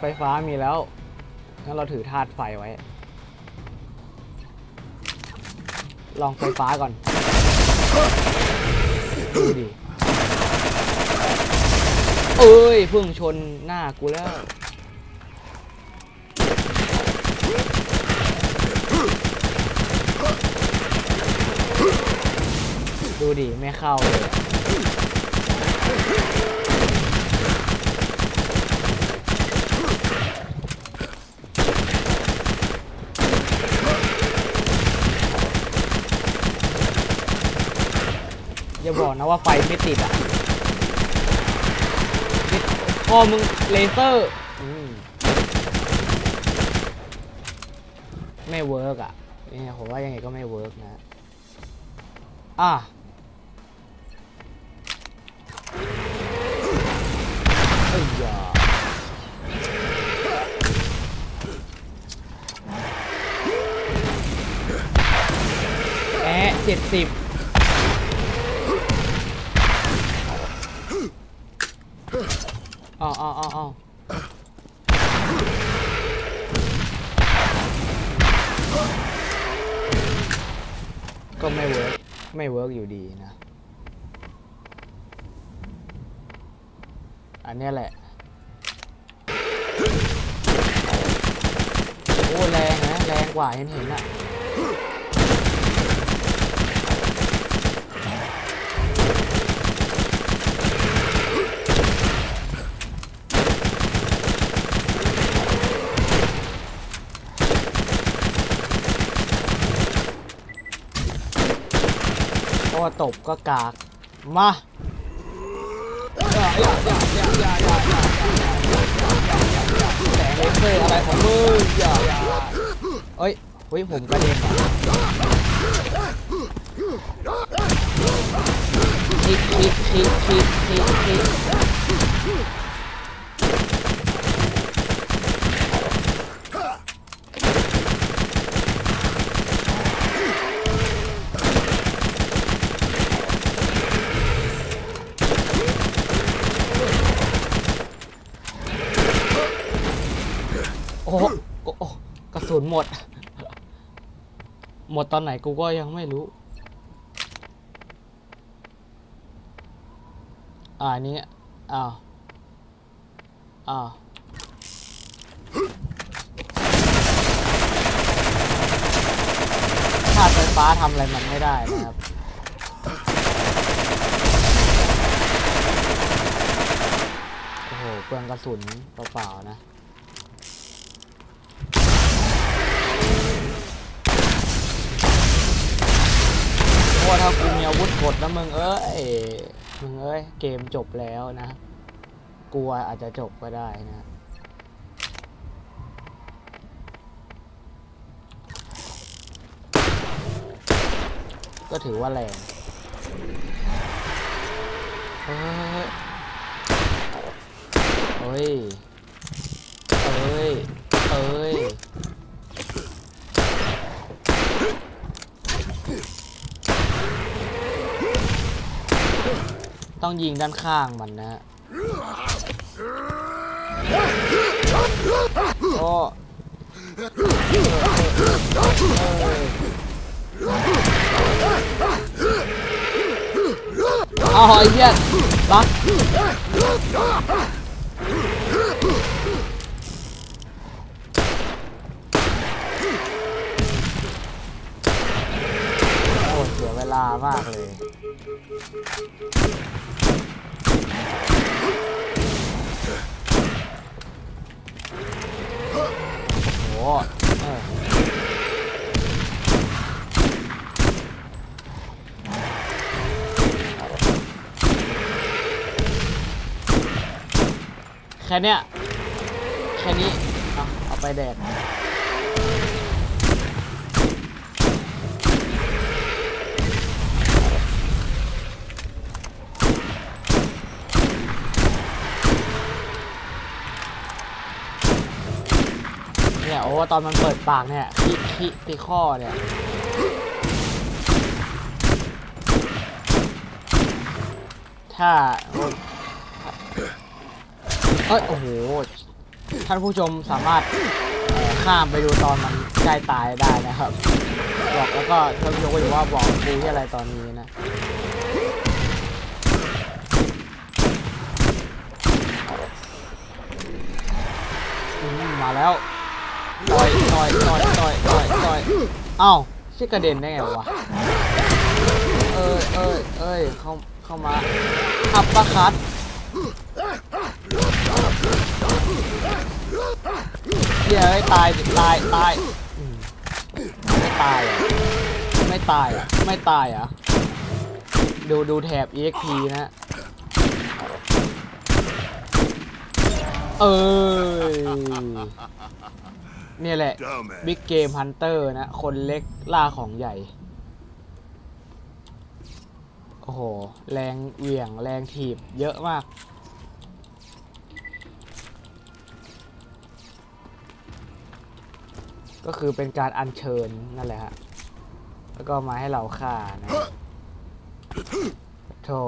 ไฟฟ้ามีแล้วงั้นเราถือธาตุไฟไว้ ลองไฟฟ้าก่อนดูดิเอ้ยเพิ่งชนหน้ากูแล้ว ดูดิ ไม่เข้าเลยอะอย่า บอกนะว่าไฟไม่ติดอะพ่อมึงเลเซอร์ไม่เวิร์กอะนี่ผมว่ายังไงก็ไม่เวิร์กนะ อะเอ้ยยาแอะเจ็ดสิบ อ๋ออ๋ออ๋อก็ไม่เวิร์กไม่เวิร์กอยู่ดีนะ อันนี้แหละ โอ้ แรงนะ แรงกว่าเห็นเห็นอะเพราะว่า ตบก็กาก มาแสงเลเซอร์อะไรของมึงอย่าเอ้ยเฮ้ยผมกระเด็นอะคิกคิกคิกคิกคิกคิกโอ้โหโอ้โหกระสุน หมด หมดตอนไหนกูก็ยังไม่รู้ อ่านี้อ้าวอ้าวถ้าตุไฟฟ้าทำอะไรมันไม่ได้นะครับโอ้โหเปลืองกระสุนเปล่าๆนะ ว่าถ้ากูมีอาวุธกดแล้วมึงเอ้ยมึงเอ้ยเกมจบแล้วนะกลัวอาจจะจบก็ได้นะก็ถือว่าแรงเฮ้ยเอ้ย เอ้ย เอ้ย ต้องยิงด้านข้างมันนะฮะโอ้เอาหอยเยี่ยรักโอ้เสียเวลามากเลย โอ้เออแค่เนี้ยแค่นี้ เอาเอาไปแดก เนี่ยโอ้ตอนมันเปิดปากเนี่ยคิคิติข้อเนี่ยถ้าโอ้ยเอ้ยโอ้โหท่านผู้ชมสามารถข้ามไปดูตอนมันใกล้ตายได้นะครับ บอกแล้วก็ท่านผู้ชมก็อยู่ว่าบอกกูที่อะไรตอนนี้นะมาแล้ว ต่อยต่อยต่อยต่อยต่อยต่อยเอ้าชื่อกระเด็นได้ไงวะ เอ้ยเอ้ยเอ้ยเข้าเข้ามาอัปปะคัดเดี๋ยวให้ตายดิตายตายไม่ตายไม่ตายไม่ตายอะดูดูแถบ EXP นะเอ้ย นี่ยแหละ Dumbass. บิ๊กเกมฮันเตอร์นะ คนเล็กล่าของใหญ่ โอ้โห แรงเหวี่ยง แรงถีบ เยอะมาก ก็คือเป็นการอัญเชิญนั่นแหละฮะ แล้วก็มาให้เราฆ่านะโธ่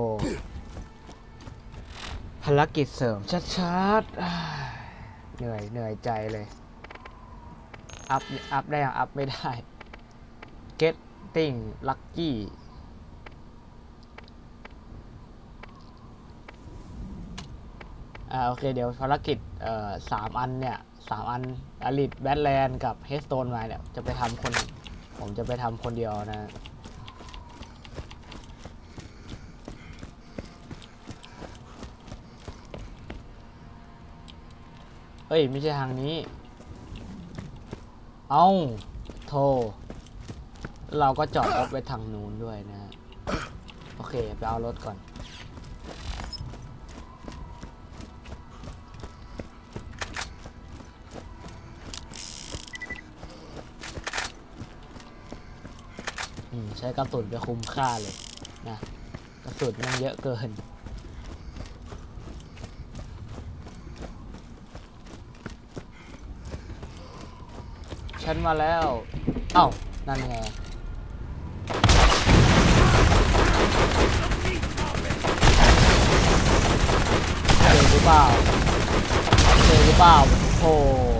ภารกิจเสริมชัดๆอ้ายเหนื่อยเหนื่อยใจเลย อัพอัพได้อัพไม่ได้ getting lucky อ่าโอเค เดี๋ยวภารกิจเอ่อสามอันเนี่ยสามอันอลิทแบทแลนด์กับเฮสโตนมาเนี่ย จะไปทำคน ผมจะไปทำคนเดียวนะเฮ้ย ไม่ใช่ทางนี้ เอาโทรเราก็จอดรถไว้ทางนู้นด้วยนะโอเค ไปเอารถก่อนอืมใช้กระสุนไปคุ้มค่าเลยนะ กระสุนมันเยอะเกิน ฉันมาแล้วเอ้านั่นไงเจอหรือเปล่าเจอหรือเปล่าโอ้อ่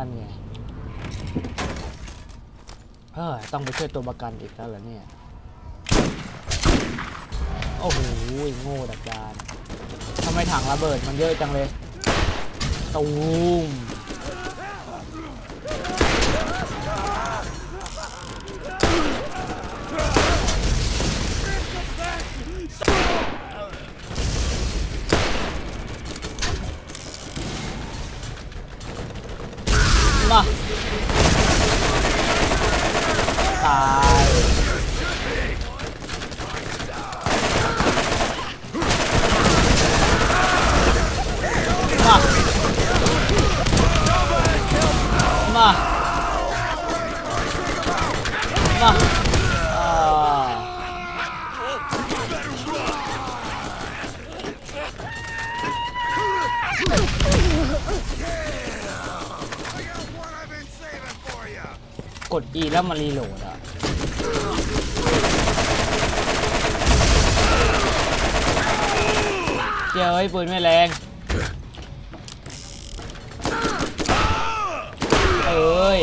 นั่นไงเออต้องไปช่วยตัวประกันอีกแล้วเหรอเนี่ย โอ้โหโง่ดักดานทำไมถังระเบิดมันเยอะจังเลยตูม กด E แล้วมันรีโหลดอะเจ้ยปืนไม่แรง เอ้ย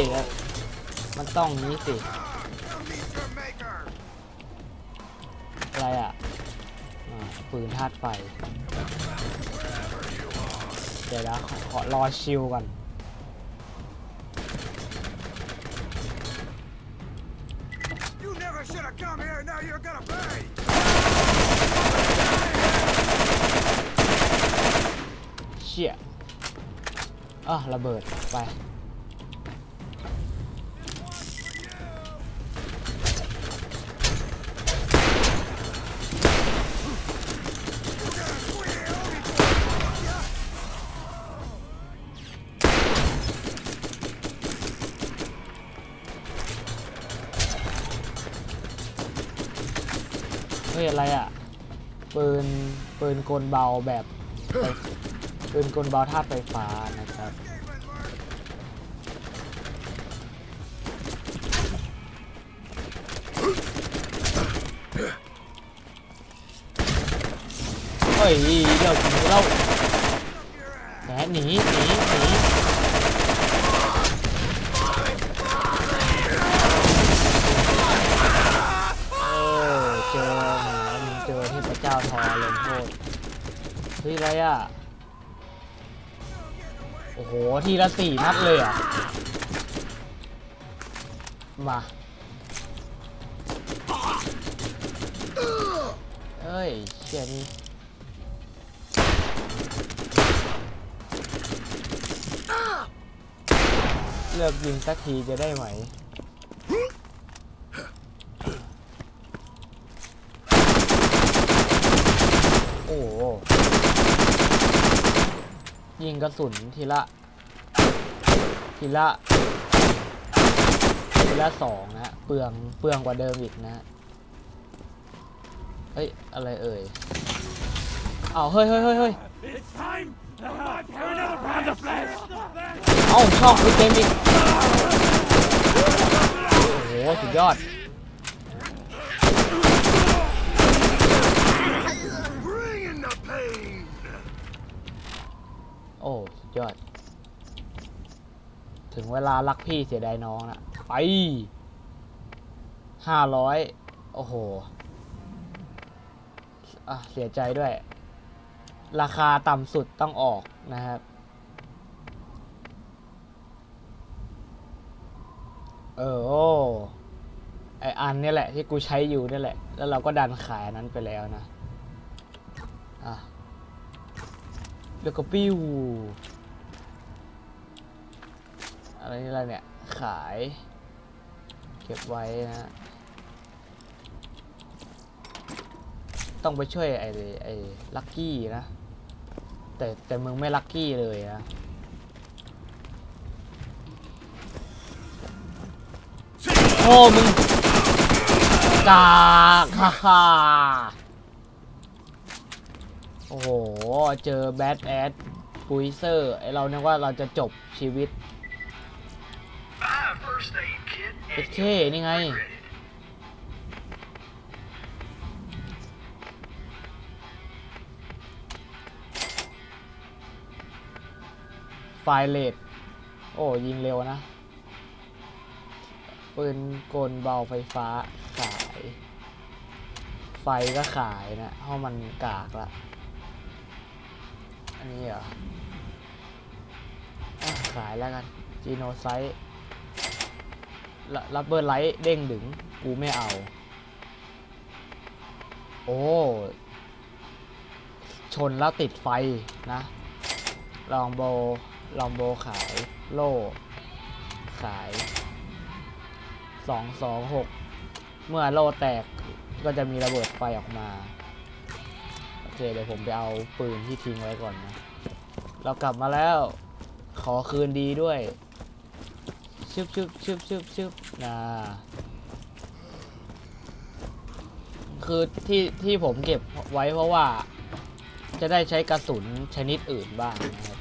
มันต้องนี้สิ อะไรอะ ปืนธาตุไฟ เดี๋ยวนะขอขอรอชิลก่อน never should have come here. Now you're gonna pay. เชี่ยอ่ะระเบิด ไป นกลเบาแบบปืนกลเบาธาตุไฟฟ้านะครับเฮ้ยเดี๋ยวหนีเราแหมหนีหนีหนีเออเจอหมมึงเจอเทพเจ้าทอลงโทษ เฮ้ยอะไรอะ โอ้โห ทีละสี่นัดเลยอะ มาเอ้ยเชี่ยนี่เลิกยิงสักทีจะได้ไหม โอ้โห ยิงกระสุนทีละ ทีละ ทีละสองนะฮะเปลืองเปลืองกว่าเดิมอีกนะฮะเฮ้ย อะไรเอ่ยอ้าวเฮ้ยเฮ้ยเฮ้ยเฮ้ย It's time for another pound of flesh. เอ้าช่องคือเต็มอีกโอ้โหสุดยอด Bring in the pain. โอ้สุดยอด ถึงเวลารักพี่เสียดายน้องนะไปห้าร้อยโอ้โหอะเสียใจด้วย ราคาต่ำสุดต้องออกนะครับ เออโอ้ไออันนี่แหละที่กูใช้อยู่นี่แหละ แล้วเราก็ดันขายอันนั้นไปแล้วนะ อะ แล้วก็ปิ้ว อะไรนี่อะไรเนี่ย ขาย เก็บไว้นะ ต้องไปช่วยไอ้ไอ้ลักกี้นะ แต่แต่มึงไม่ลักกี้เลยนะโอ้มึงกากฮ่าฮ่า โอ้โห เจอแบดแอดปุยเซอร์ไอเราเนี่ยว่าเราจะจบชีวิตเป็ดเคนี่ไง ไฟเลตโอ้ ยิงเร็วนะปืนกลเบาไฟฟ้าขาย ไฟก็ขายนะเพราะมันกากละ นนี้เหรอขายแล้วกันจีโนไซต์รับเบอร์ไลท์เด้งดึง กูไม่เอา โอ้ ชนแล้วติดไฟนะ ลองโบ ลองโบขาย โล่ ขายสองสองหกเมื่อโล่แตกก็จะมีระเบิดไฟออกมา เคเดี๋ยวผมไปเอาปืนที่ทิ้งไว้ก่อนนะ เรากลับมาแล้ว ขอคืนดีด้วย ชึบชึบชึบชึบชึบนะคือที่ที่ผมเก็บไว้เพราะว่า จะได้ใช้กระสุนชนิดอื่นบ้างนะครับ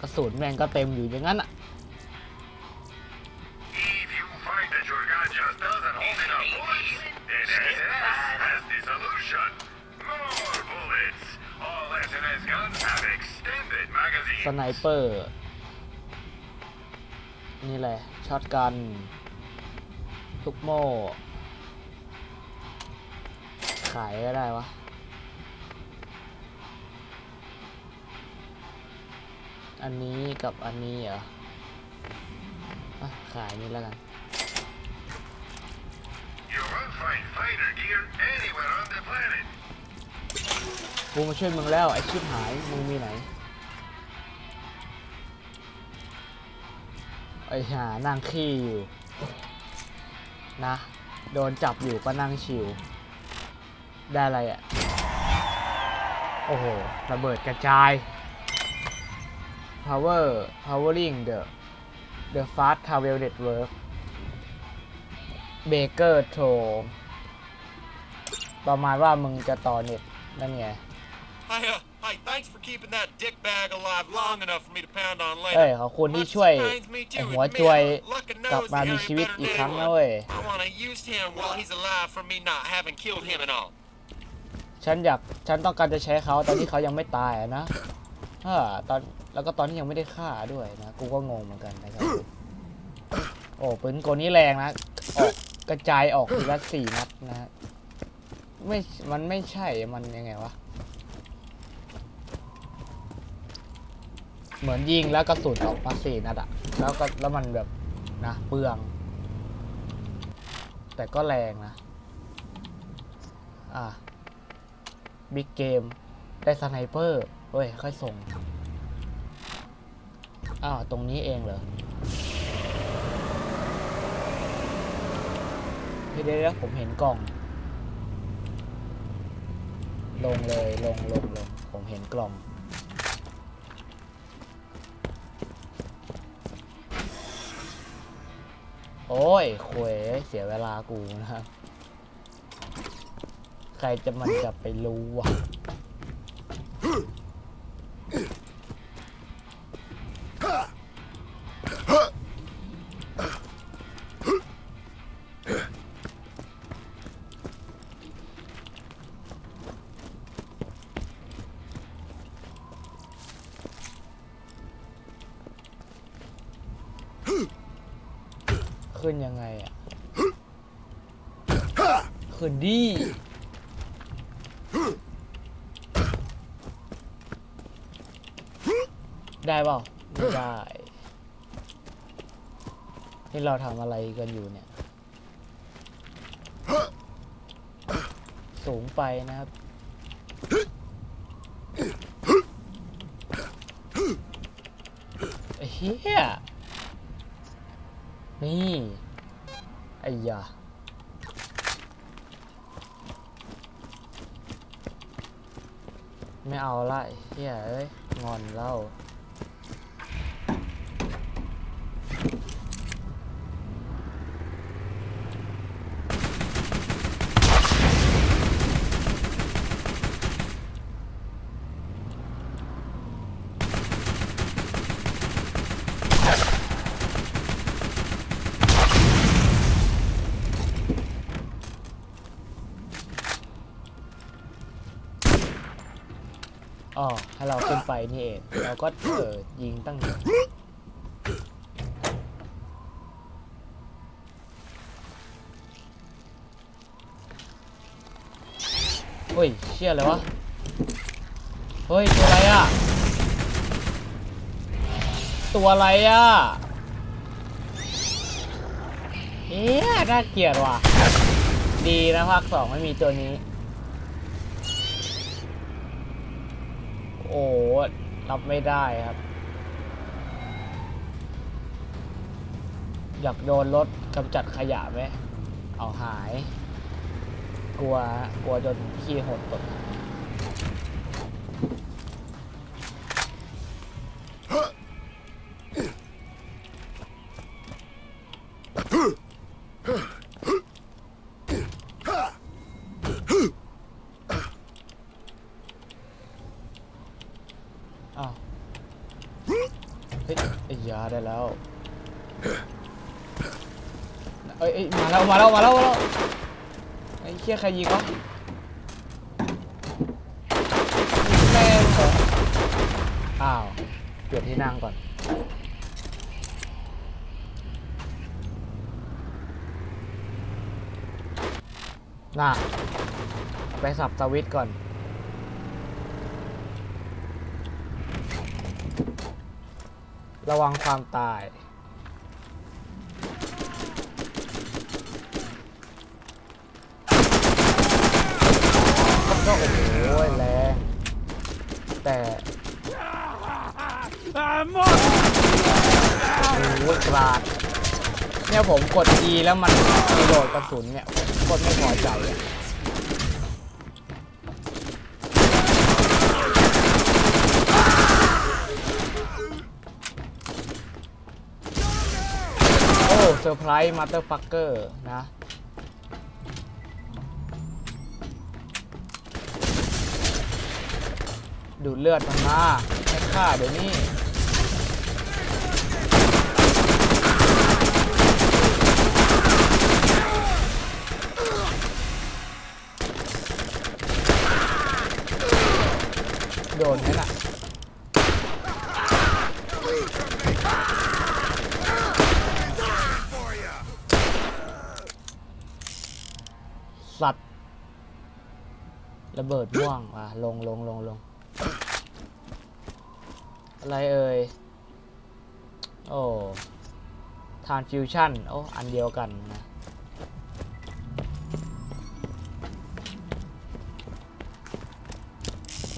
กระสุนแม่งก็เต็มอยู่อย่างนั้นอะ เปอร์ นี่แหละช็อตกันทุกโม่ ขายก็ได้วะอันนี้กับอันนี้เหรออะขายนี่แล้วกัน anywhere on the planet. กูมาช่วยมึงแล้วไอชิบหาย มึงมีไหน ไอ้หานั่งขี้อยู่ นะ โดนจับอยู่ก็นั่งชิว ได้อะไรอะ่ะ โอ้โห ระเบิดกระจาย power powering the the fast travel network baker t o ประมาณว่ามึงจะต่อเน็ตนั่นไง Hi, uh, hi, thanks for keeping that dick bag alive long enough for me to pound on เอ้ย later. ขอบคุณที่ Much ช่วย pains me ไอ้ to หัว admit, จวย Luck and กลับ knows มา the มี area ชีวิต better อีก than ครั้งนะ anyone. เว้ย I want to use him while he's alive for me not having killed him and all. ฉันอยาก ฉันต้องการจะใช้เขาตอนที่เขายังไม่ตายอะนะเออตอน แล้วก็ตอนที่ยังไม่ได้ฆ่าด้วยนะ กูก็งงเหมือนกันนะครับ โอ้ปืนกลนี้แรงนะ ออกกระจายออกทีละสี่นัดนะฮะไม่ มันไม่ใช่ มันยังไงวะ เหมือนยิงแล้วกระสุนออกมาสี่นัดอะแล้วก็แล้วมันแบบนะเปลือง แต่ก็แรงนะ อะบิ๊กเกม ได้สไนเปอร์เฮ้ย ค่อยส่ง อ้าว ตรงนี้เองเหรอเฮ้ยเดี๋ยวผมเห็นกล่อง ลงเลย ลงลงลงผมเห็นกล่อง อ้ยควยเสียเวลากูนะครับ ใครจะมันจะไปรู้วะ ขึ้นยังไงอะ ขึ้นดีได้เปล่าไม่ได้ที่เราทำอะไรกันอยู่เนี่ย สูงไปนะครับ ไอ้เฮียนี่ ไอ้ยาไม่ เอาละเฮียเอ้ยงอนเล่า อ๋อให้เราขึ้น ไปนี่เองเราก็เออยิงตั้งเฮ้ยเชี่ยเลยวะ เฮ้ย ตัวอะไรอะ ตัวอะไรอะ เอ๊ะน่าเกลียดว่ะ ดีนะภาคสองไม่มีตัวนี้ โอ้รับไม่ได้ครับ อยากโดนรถกำจัดขยะไหม เอาหาย กลัว กลัวจนขี้หดตกอ้าว เฮ้ยไอ้ยาได้แล้ว เอ้ยมาแล้วมาแล้วมาแล้วมาแล้วไอ้เคี้ยใครยิงวะแม่งเหรออ้าวเปลี่ยนที่นั่งก่อน น่ะ ไปสับสวิตช์ก่อน ระวังความตาย ก็โอ้โหแรงแต่โอ้โหกราดเนี่ยผมกด E แล้วมันกรีโหลดกระสุนเนี่ยกดไม่พอใจอะโอ้เซอร์ไพรส์มาเตอร์ฟักเกอร์นะ ดูดเลือดมันมาให้ฆ่าเดี๋ยวนี้โดนไหมน่ะสัตว์ระเบิดม่วงอะลงลงลงลง อะไรเอ่ย โอ้ทานฟิวชั่น โอ้ อันเดียวกันนะ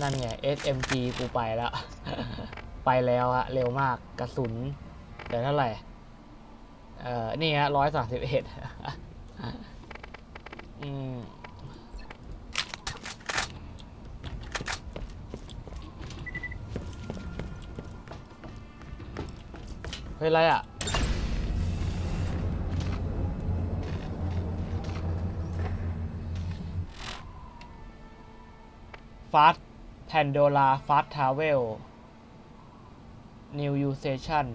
นั่นไง SMG กูไปแล้ว ไปแล้วอะเร็วมาก กระสุนเดี๋ยวเท่าไหร่ เอ่อ นี่ฮะร้อยสามสิบเอ็ด เฮ้ยอะไรอะ ฟาสแพนโดลาฟาสทาวเวล New U Station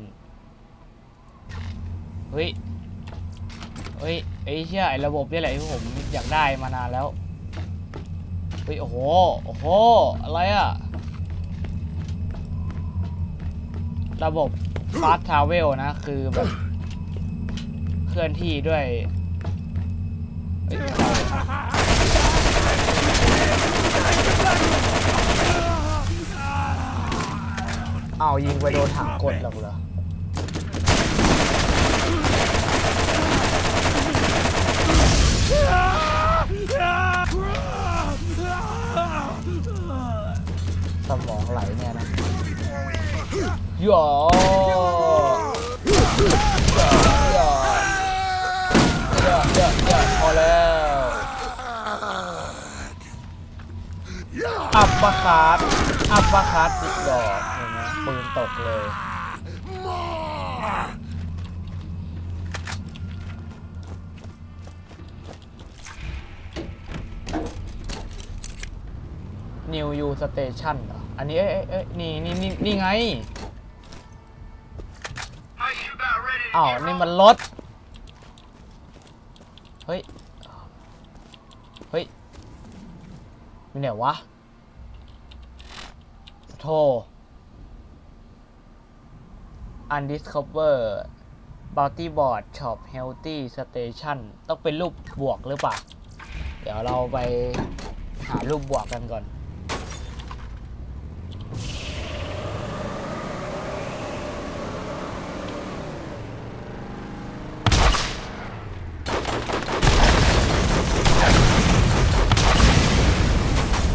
เฮ้ย เฮ้ย ไอ้เชี่ยไอ้ระบบนี่แหละที่ผมอยากได้มานานแล้ว เฮ้ย โอ้โห โอ้โห อะไรอะระบบ Fast Travel นะ คือแบบเคลื่อนที่ด้วยเฮ้ยเอายิงไปโดนถังกดหรอกเหรอสมองไหลเนี่ยนะหย อัปปะคัดอัปปะคัดติดดอกเห็นไหมปืนตกเลย New U Station เหรอ อันนี้เอ้ยเอ้ยเอ้ยนี่นี่นี่นี่ไง อ้าว นี่มันรถ เฮ้ย เฮ้ยมีไหนวะ โทร Undiscover Bounty Board Shop Healthy Station ต้องเป็นรูปบวกหรือเปล่า เดี๋ยวเราไปหารูปบวกกันก่อน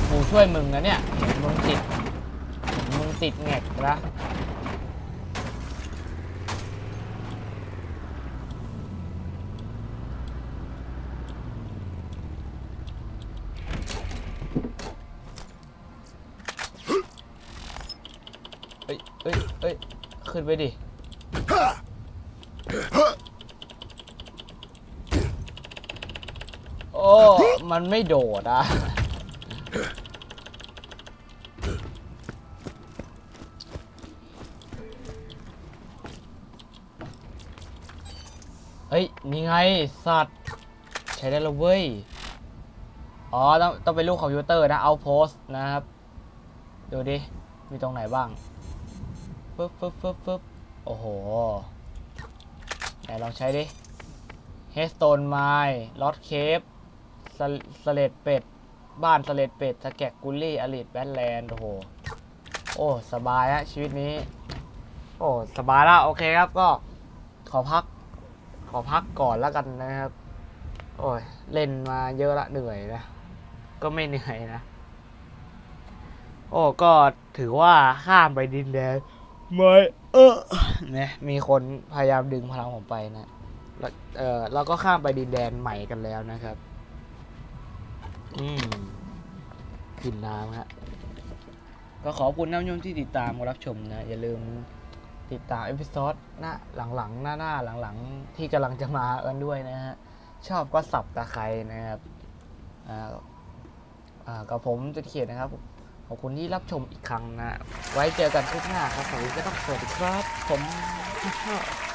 กูช่วยมึงนะเนี่ย มึงติด ติดแงกนะเอ้ยเอ้ยเอ้ย ขึ้นไปดิโอ้ มันไม่โดดอะ เฮ้ย นี่ไงสัตว์ ใช้ได้แล้วเว้ย อ๋อ ต้องต้องเป็นรูปคอมพิวเตอร์นะเอาโพสนะครับ ดูดิ มีตรงไหนบ้างฟึบฟึบฟึบฟึบโอ้โหไหนลองใช้ดิ Headstone Mine Lost Cave สเลดเป็ด บ้านสเลดเป็ดสแกกกุลลี่อลิทแบทแลนด์โอ้โห โอ้ สบายฮะชีวิตนี้ โอ้ สบายแล้วโอเคครับก็ขอพัก ขอพักก่อนแล้วกันนะครับ โอ้ย เล่นมาเยอะละเหนื่อยนะ ก็ไม่เหนื่อยนะ โอ้ก็ถือว่าข้ามไปดินแดนไม่เออนี่ยมีคนพยายามดึงพลังผมไปนะแล้วเออเราก็ข้ามไปดินแดนใหม่กันแล้วนะครับ อืมกินน้ำฮะก็ขอบคุณท่านผู้ชมที่ติดตามรับชมนะ อย่าลืม ติดตามเอพิโซดหน้าหลังๆ หน้าหน้าหลังๆ ที่กำลังจะมากันด้วยนะฮะ ชอบก็สับตะไคร้นะครับอ่าอ่ากับผมจะเขียนนะครับ ขอบคุณที่รับชมอีกครั้งนะ ไว้เจอกันคลิปหน้าครับสวัสดีก็ต้องสวัสดีครับ ผม